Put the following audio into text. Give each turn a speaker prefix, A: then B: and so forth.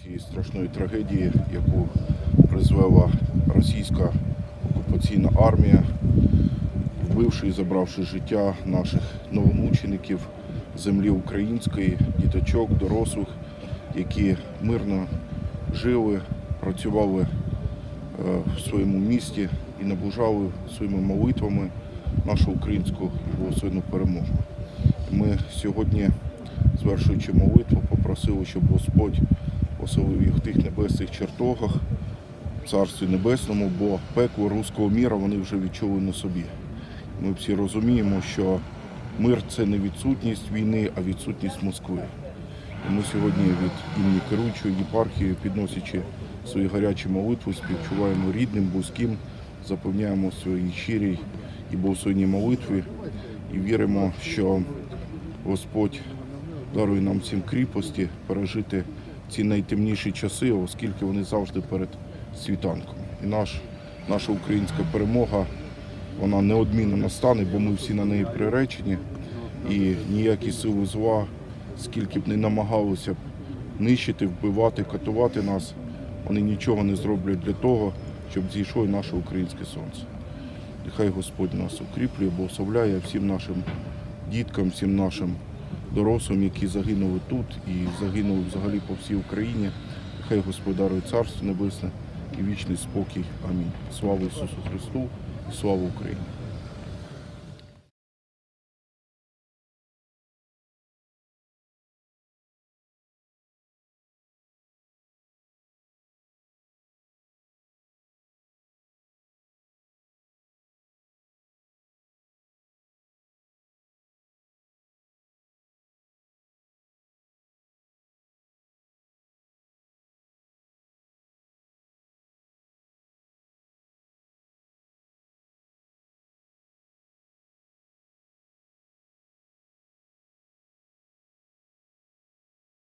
A: цієї страшної трагедії, яку призвела російська окупаційна армія, вбивши і забравши життя наших новомучеників землі української, діточок, дорослих, які мирно жили, працювали е, в своєму місті і наближали своїми молитвами нашу українську благословенну перемогу. Ми сьогодні, звершуючи молитву, попросили, щоб Господь оселив їх в тих небесних чертогах, Царстві Небесному, бо пекло руського міра вони вже відчули на собі. Ми всі розуміємо, що мир це не відсутність війни, а відсутність Москви. Ми сьогодні від імені керуючої єпархії, підносячи свої гарячі молитви, співчуваємо рідним, близьким, запевняємо в своїй щирій і благословенній молитві і віримо, що Господь дарує нам всім кріпості пережити ці найтемніші часи, оскільки вони завжди перед світанком. І наш, наша українська перемога вона неодмінно настане, бо ми всі на неї приречені. І ніякі сили зла, скільки б не намагалися б нищити, вбивати, катувати нас, вони нічого не зроблять для того, щоб зійшло наше українське сонце. Нехай Господь нас укріплює, благословляє всім нашим діткам, всім нашим дорослим, які загинули тут і загинули взагалі по всій Україні. Хай господарує Царство Небесне і вічний спокій. Амінь. Слава Ісусу Христу і слава Україні!